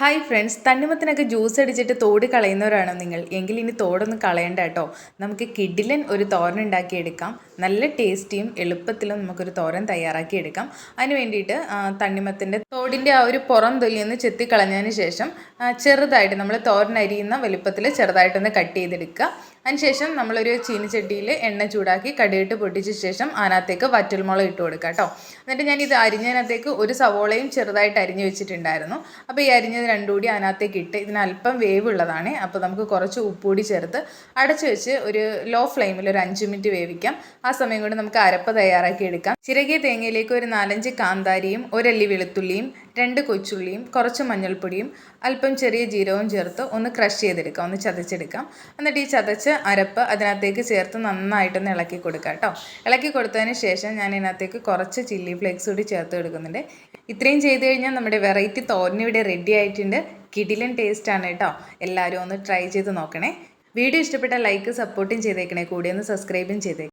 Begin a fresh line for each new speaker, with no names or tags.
Hi friends തണ്ണിമത്തിനൊക്കെ juice അടിച്ചിട്ട് തോട് കളയുന്നവരാണോ നിങ്ങൾ? എങ്കിൽ ഇനി തോടൊന്ന് കളയണ്ട കേട്ടോ. നമുക്ക് കിഡിലൻ ഒരു തോരൻ ഉണ്ടാക്കിയെടുക്കാം. നല്ല ടേസ്റ്റിയും എളുപ്പത്തിലും നമുക്കൊരു തോരൻ തയ്യാറാക്കിയെടുക്കാം. അതിന് വേണ്ടിയിട്ട് തണ്ണിമത്തിന്റെ തോടിന്റെ ആ ഒരു പുറം തൊലിയൊന്ന് ചെത്തിക്കളഞ്ഞതിന് ശേഷം ചെറുതായിട്ട് നമ്മൾ തോരൻ അരിയുന്ന വലുപ്പത്തിൽ ചെറുതായിട്ടൊന്ന് കട്ട് ചെയ്തെടുക്കുക. അതിനുശേഷം നമ്മളൊരു ചീനിച്ചട്ടിയിൽ എണ്ണ ചൂടാക്കി കടുകിട്ട് പൊട്ടിച്ച ശേഷം അതിനകത്തേക്ക് വറ്റൽമുളക് ഇട്ട് കൊടുക്കുക കേട്ടോ. എന്നിട്ട് ഞാൻ ഇത് അരിഞ്ഞതിനകത്തേക്ക് ഒരു സവോളയും ചെറുതായിട്ട് അരിഞ്ഞ് വെച്ചിട്ടുണ്ടായിരുന്നു. അപ്പോൾ ഈ അരിഞ്ഞത് രണ്ടും കൂടി അതിനകത്തേക്ക് ഇട്ട് ഇതിന് അല്പം വേവ് ഉള്ളതാണ് അപ്പോൾ നമുക്ക് കുറച്ച് ഉപ്പുകൂടി ചേർത്ത് അടച്ചു വെച്ച് ഒരു ലോ ഫ്ലെയിമിൽ ഒരു അഞ്ച് മിനിറ്റ് വേവിക്കാം. ആ സമയം കൊണ്ട് നമുക്ക് അരപ്പ് തയ്യാറാക്കി എടുക്കാം. ചിരകിയ തേങ്ങയിലേക്ക് ഒരു നാലഞ്ച് കാന്താരിയും ഒരല്ലി വെളുത്തുള്ളിയും രണ്ട് കൊച്ചുള്ളിയും കുറച്ച് മഞ്ഞൾപ്പൊടിയും അല്പം ചെറിയ ജീരകവും ചേർത്ത് ഒന്ന് ക്രഷ് ചെയ്തെടുക്കാം. ഒന്ന് ചതച്ചെടുക്കാം. എന്നിട്ട് ഈ ചതച്ച അരപ്പ് അതിനകത്തേക്ക് ചേർത്ത് നന്നായിട്ടൊന്ന് ഇളക്കി കൊടുക്കുക കേട്ടോ. ഇളക്കി കൊടുത്തതിന് ശേഷം ഞാൻ ഇതിനകത്തേക്ക് കുറച്ച് ചില്ലി ഫ്ലേക്സ് കൂടി ചേർത്ത് കൊടുക്കുന്നുണ്ട്. ഇത്രയും ചെയ്ത് കഴിഞ്ഞാൽ നമ്മുടെ വെറൈറ്റി തോരൻ ഇവിടെ റെഡി ആയിട്ടുണ്ട്. കിടിലൻ ആണ് കേട്ടോ. എല്ലാവരും ഒന്ന് ട്രൈ ചെയ്ത് നോക്കണേ. വീഡിയോ ഇഷ്ടപ്പെട്ട ലൈക്ക് സപ്പോർട്ടും ചെയ്തേക്കണേ. കൂടി ഒന്ന് സബ്സ്ക്രൈബും ചെയ്തേക്കണേ